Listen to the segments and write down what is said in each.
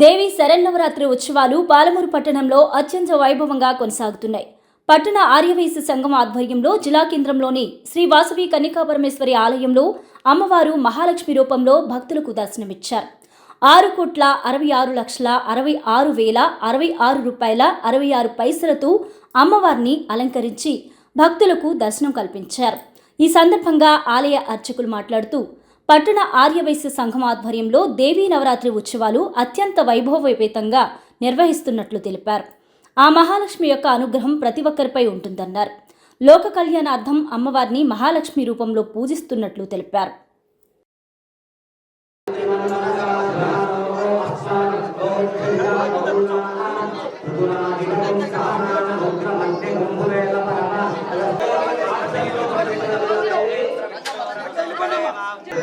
దేవి శరన్నవరాత్రి ఉత్సవాలు పాలమూరు పట్టణంలో అత్యంత వైభవంగా కొనసాగుతున్నాయి. పట్టణ ఆర్యవైశ్య సంఘం ఆధ్వర్యంలో జిల్లా కేంద్రంలోని శ్రీ వాసవి కన్నికాపరమేశ్వరి ఆలయంలో అమ్మవారు మహాలక్ష్మి రూపంలో భక్తులకు దర్శనమిచ్చారు. ఆరు కోట్ల అరవై ఆరు లక్షల అరవై ఆరు వేల అరవై ఆరు రూపాయల అరవై ఆరు పైసలతో అమ్మవారిని అలంకరించి భక్తులకు దర్శనం కల్పించారు. ఈ సందర్భంగా ఆలయ అర్చకులు మాట్లాడుతూ పట్టణ ఆర్యవైశ్య సంఘం ఆధ్వర్యంలో దేవీ నవరాత్రి ఉత్సవాలు అత్యంత వైభవోపేతంగా నిర్వహిస్తున్నట్లు తెలిపారు. ఆ మహాలక్ష్మి యొక్క అనుగ్రహం ప్రతి ఒక్కరిపై ఉంటుందన్నారు. లోక కళ్యాణార్థం అమ్మవారిని మహాలక్ష్మి రూపంలో పూజిస్తున్నట్లు తెలిపారు.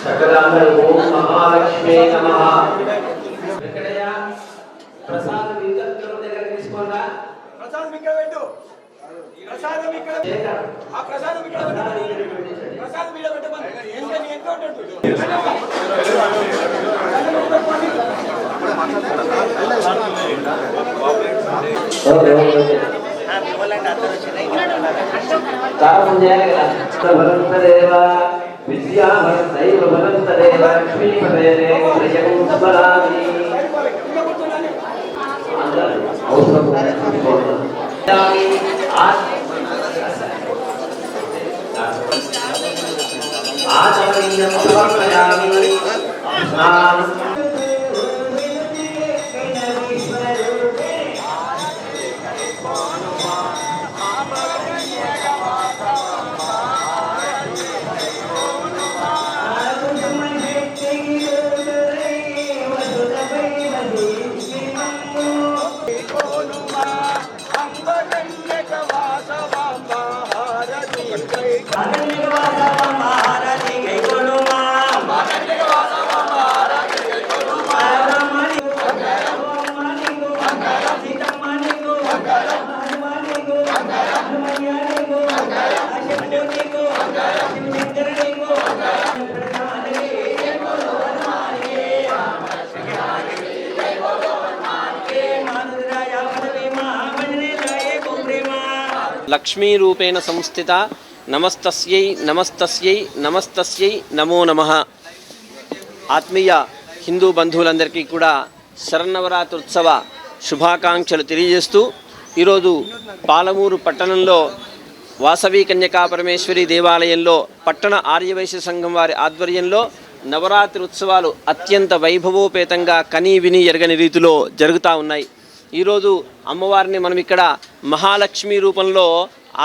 చక్కదాందరూ ఓం మహాలక్ష్మి నమః. వెంకటయ్య ప్రసాదం ఇద్దరు దగ్గర తీసుకోండా? ప్రసాదం ఇక్కడ పెట్టు ప్రసాదం ఇక్కడ ఆ ప్రసాదం ఇక్కడ ప్రసాదం ఇక్కడ పెట్టమని ఎంత ఎంత ఉంటుంది ప్రారంభం చేయాలి కదా. భరంతదేవ విద్యాభరంతైవ భరంతదేవ లక్ష్మీపదేనే ప్రియం స్మరామి అందరూ అవసరం సమర్పయామి లక్ష్మీరూపేణ సంస్థిత నమస్తస్యై నమస్తస్యై నమస్తస్యై నమో నమ. ఆత్మీయ హిందూ బంధువులందరికీ కూడా శరన్నవరాత్రి ఉత్సవ శుభాకాంక్షలు తెలియజేస్తూ ఈరోజు పాలమూరు పట్టణంలో వాసవి కన్యకా పరమేశ్వరి దేవాలయంలో పట్టణ ఆర్యవైశ్య సంఘం వారి ఆధ్వర్యంలో నవరాత్రి ఉత్సవాలు అత్యంత వైభవోపేతంగా కనీ విని ఎరగని రీతిలో జరుగుతూ ఉన్నాయి. ఈరోజు అమ్మవారిని మనం ఇక్కడ మహాలక్ష్మి రూపంలో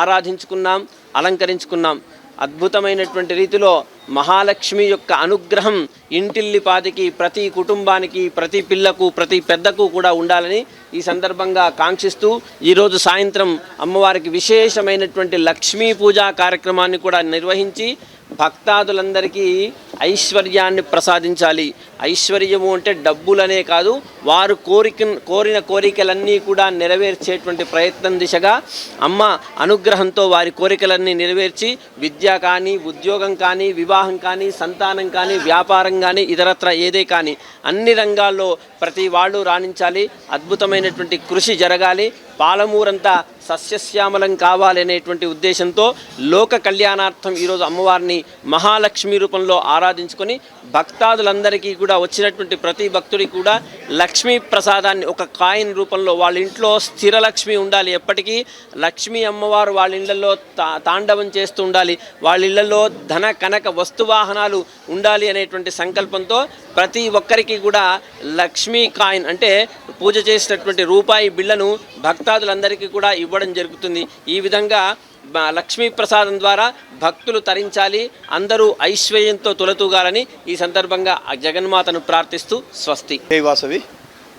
ఆరాధించుకున్నాం అలంకరించుకున్నాం. అద్భుతమైనటువంటి రీతిలో మహాలక్ష్మి యొక్క అనుగ్రహం ఇంటిల్లిపాతికి ప్రతి కుటుంబానికి ప్రతి పిల్లకు ప్రతి పెద్దకు కూడా ఉండాలని ఈ సందర్భంగా కాంక్షిస్తూ ఈరోజు సాయంత్రం అమ్మవారికి విశేషమైనటువంటి లక్ష్మీ పూజా కార్యక్రమాన్ని కూడా నిర్వహించి భక్తాదులందరికీ ఐశ్వర్యాన్ని ప్రసాదించాలి. ఐశ్వర్యము అంటే డబ్బులనే కాదు వారు కోరిక కోరిన కోరికలన్నీ కూడా నెరవేర్చేటువంటి ప్రయత్నం దిశగా అమ్మ అనుగ్రహంతో వారి కోరికలన్నీ నెరవేర్చి విద్య కానీ ఉద్యోగం కానీ వివాహం కానీ సంతానం కానీ వ్యాపారం కానీ ఇతరత్ర ఏదే కానీ అన్ని రంగాల్లో ప్రతి వాళ్ళు రాణించాలి. అద్భుతమైనటువంటి కృషి జరగాలి. పాలమూరంతా సస్యశ్యామలం కావాలి అనేటువంటి ఉద్దేశంతో లోక కళ్యాణార్థం ఈరోజు అమ్మవారిని మహాలక్ష్మి రూపంలో ఆరాధించుకొని భక్తాదులందరికీ కూడా వచ్చినటువంటి ప్రతి భక్తుడికి కూడా లక్ష్మీ ప్రసాదాన్ని ఒక కాయిన్ రూపంలో వాళ్ళ ఇంట్లో స్థిర లక్ష్మి ఉండాలి. ఎప్పటికీ లక్ష్మీ అమ్మవారు వాళ్ళ ఇళ్ళలో తా తాండవం చేస్తూ ఉండాలి. వాళ్ళ ఇళ్ళలో ధన కనక వస్తువాహనాలు ఉండాలి అనేటువంటి సంకల్పంతో ప్రతి ఒక్కరికి కూడా లక్ష్మీ కాయిన్ అంటే పూజ చేసినటువంటి రూపాయి బిళ్ళను భక్తాదులందరికీ కూడా ఇవ్వడం జరుగుతుంది. ఈ విధంగా లక్ష్మీ ప్రసాదం ద్వారా భక్తులు తరించాలి అందరూ ఐశ్వర్యంతో తొలతూగాలని ఈ సందర్భంగా జగన్మాతను ప్రార్థిస్తూ స్వస్తి. వాసవి.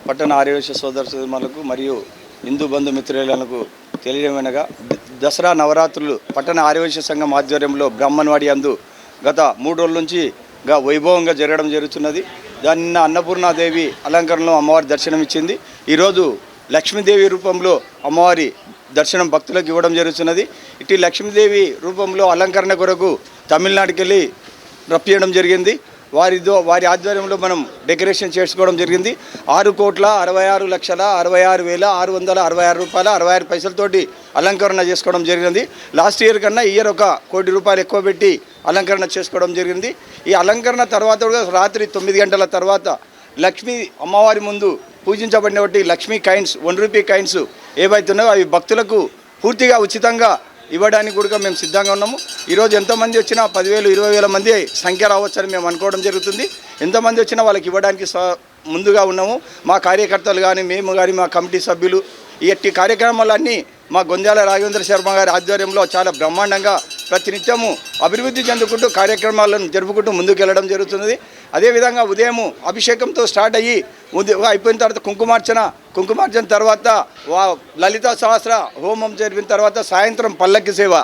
పట్టణ ఆర్యవేశ సోదర సోదరులకు మరియు హిందూ బంధుమిత్రులకు తెలియమనగా దసరా నవరాత్రులు పట్టణ ఆర్యవేశ సంఘం ఆధ్వర్యంలో బ్రాహ్మణవాడి అందు గత మూడు రోజుల నుంచి గా వైభవంగా జరగడం జరుగుతున్నది. దాని నిన్న అన్నపూర్ణాదేవి అలంకరణలో అమ్మవారి దర్శనం ఇచ్చింది ఈరోజు లక్ష్మీదేవి రూపంలో అమ్మవారి దర్శనం భక్తులకు ఇవ్వడం జరుగుతున్నది. ఇటు లక్ష్మీదేవి రూపంలో అలంకరణ కొరకు తమిళనాడుకి వెళ్ళి రప్పియడం జరిగింది. వారితో వారి ఆధ్వర్యంలో మనం డెకరేషన్ చేసుకోవడం జరిగింది. ఆరు కోట్ల అరవై ఆరు లక్షల అరవై ఆరు వేల ఆరు వందల అరవై ఆరు రూపాయల అరవై ఆరు పైసలతోటి అలంకరణ చేసుకోవడం జరిగింది. లాస్ట్ ఇయర్ కన్నా ఇయర్ ఒక కోటి రూపాయలు ఎక్కువ పెట్టి అలంకరణ చేసుకోవడం జరిగింది. ఈ అలంకరణ తర్వాత కూడా రాత్రి తొమ్మిది గంటల తర్వాత లక్ష్మీ అమ్మవారి ముందు పూజించబడినటువంటి Lakshmi coins one rupee coins ఏవైతున్నాయో అవి భక్తులకు పూర్తిగా ఉచితంగా ఇవ్వడానికి కూడా మేము సిద్ధంగా ఉన్నాము. ఈరోజు ఎంతమంది వచ్చినా పదివేలు ఇరవై వేల మంది సంఖ్య రావచ్చని మేము అనుకోవడం జరుగుతుంది. ఎంతమంది వచ్చినా వాళ్ళకి ఇవ్వడానికి ముందుగా ఉన్నాము. మా కార్యకర్తలు కానీ మేము కానీ మా కమిటీ సభ్యులు ఇట్టి కార్యక్రమాలన్నీ మా గొంజాల రాఘవేంద్ర శర్మ గారి ఆధ్వర్యంలో చాలా బ్రహ్మాండంగా ప్రతినిత్యము అభివృద్ధి చెందుకుంటూ కార్యక్రమాలను జరుపుకుంటూ ముందుకెళ్ళడం జరుగుతున్నది. అదేవిధంగా ఉదయం అభిషేకంతో స్టార్ట్ అయ్యి ఉదయం అయిపోయిన తర్వాత కుంకుమార్చన కుంకుమార్చన తర్వాత వా లలిత సహస్ర హోమం జరిపిన తర్వాత సాయంత్రం పల్లకి సేవ.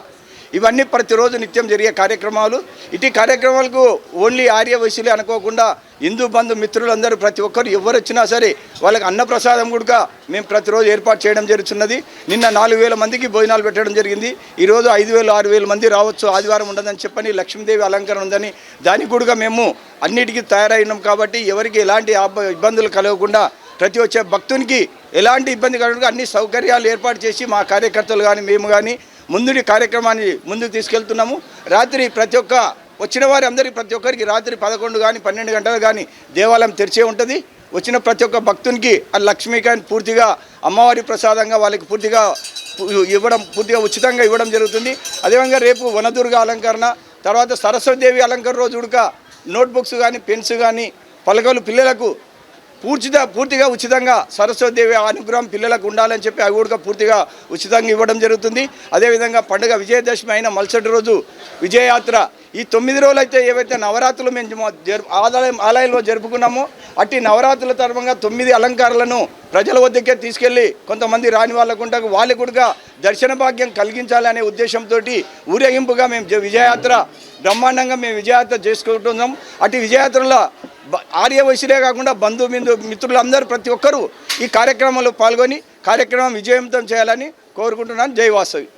ఇవన్నీ ప్రతిరోజు నిత్యం జరిగే కార్యక్రమాలు. ఇటు కార్యక్రమాలకు ఓన్లీ ఆర్య వయసులే అనుకోకుండా హిందూ బంధు మిత్రులందరూ ప్రతి ఒక్కరు ఎవరు వచ్చినా సరే వాళ్ళకి అన్నప్రసాదం కూడా మేము ప్రతిరోజు ఏర్పాటు చేయడం జరుగుతున్నది. నిన్న నాలుగు వేల మందికి భోజనాలు పెట్టడం జరిగింది. ఈరోజు ఐదు వేలు ఆరు వేల మంది రావచ్చు. ఆదివారం ఉండదని చెప్పని లక్ష్మీదేవి అలంకరణ ఉందని దానికి కూడా మేము అన్నిటికీ తయారైనాం కాబట్టి ఎవరికి ఎలాంటి ఇబ్బందులు కలగకుండా ప్రతి వచ్చే భక్తునికి ఎలాంటి ఇబ్బంది కలగకుండా అన్ని సౌకర్యాలు ఏర్పాటు చేసి మా కార్యకర్తలు కానీ మేము కానీ ముందుడి కార్యక్రమాన్ని ముందుకు తీసుకెళ్తున్నాము. రాత్రి ప్రతి ఒక్క వచ్చిన వారి అందరికీ ప్రతి ఒక్కరికి రాత్రి పదకొండు కానీ పన్నెండు గంటలు కానీ దేవాలయం తెరిచే ఉంటుంది. వచ్చిన ప్రతి ఒక్క భక్తునికి ఆ లక్ష్మీకాంత్ పూర్తిగా అమ్మవారి ప్రసాదంగా వాళ్ళకి పూర్తిగా ఇవ్వడం పూర్తిగా ఉచితంగా ఇవ్వడం జరుగుతుంది. అదేవిధంగా రేపు వనదుర్గ అలంకరణ తర్వాత సరస్వతి దేవి అలంకరణ రోజు ఉడక నోట్బుక్స్ కానీ పెన్స్ కానీ పలకలు పిల్లలకు పూర్తిగా పూర్తిగా ఉచితంగా సరస్వతిదేవి అనుగ్రహం పిల్లలకు ఉండాలని చెప్పి అవి కూడా పూర్తిగా ఉచితంగా ఇవ్వడం జరుగుతుంది. అదేవిధంగా పండుగ విజయదశమి అయిన మరుసటి రోజు విజయయాత్ర. ఈ తొమ్మిది రోజులు అయితే ఏవైతే నవరాత్రులు మేము జరుపు ఆలయం ఆలయంలో జరుపుకున్నామో అట్టి నవరాత్రుల తరమంగా తొమ్మిది అలంకారాలను ప్రజల వద్దకే తీసుకెళ్ళి కొంతమంది రాని వాళ్ళకు ఉంటారు వాళ్ళకు కూడా దర్శన భాగ్యం కలిగించాలనే ఉద్దేశంతో ఊరేగింపుగా మేము విజయయాత్ర బ్రహ్మాండంగా మేము విజయయాత్ర చేసుకుంటున్నాం. అటు విజయయాత్రలో బ- ఆర్య కాకుండా బంధు బిందు మిత్రులందరూ ప్రతి ఒక్కరూ ఈ కార్యక్రమంలో పాల్గొని కార్యక్రమం విజయవంతం చేయాలని కోరుకుంటున్నాను. జై వాసవి.